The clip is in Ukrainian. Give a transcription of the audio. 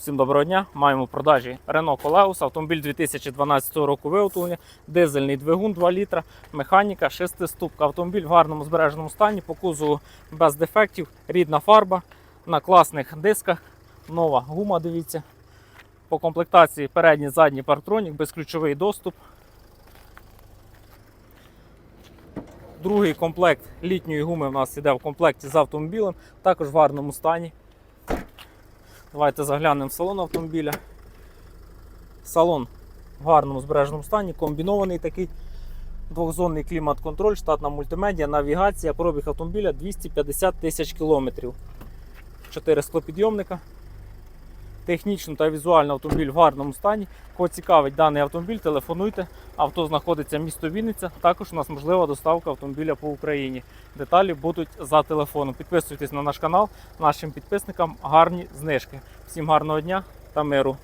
Всім доброго дня. Маємо в продажі Renault Coleus, автомобіль 2012 року виготовлення, дизельний двигун 2 літра, механіка, шестиступка. Автомобіль в гарному збереженому стані, по кузову без дефектів, рідна фарба на класних дисках, нова гума. Дивіться. По комплектації передній задній парктронік, безключовий доступ. Другий комплект літньої гуми в нас іде в комплекті з автомобілем, також в гарному стані. Давайте заглянемо в салон автомобіля. Салон в гарному збереженому стані, комбінований такий двохзонний клімат-контроль, штатна мультимедіа, навігація, пробіг автомобіля 250 тисяч кілометрів. Чотири склопідйомника. Технічно та візуально автомобіль в гарному стані. Кого цікавить даний автомобіль, телефонуйте. Авто знаходиться місто Вінниця. Також у нас можлива доставка автомобіля по Україні. Деталі будуть за телефоном. Підписуйтесь на наш канал, нашим підписникам гарні знижки. Всім гарного дня та миру!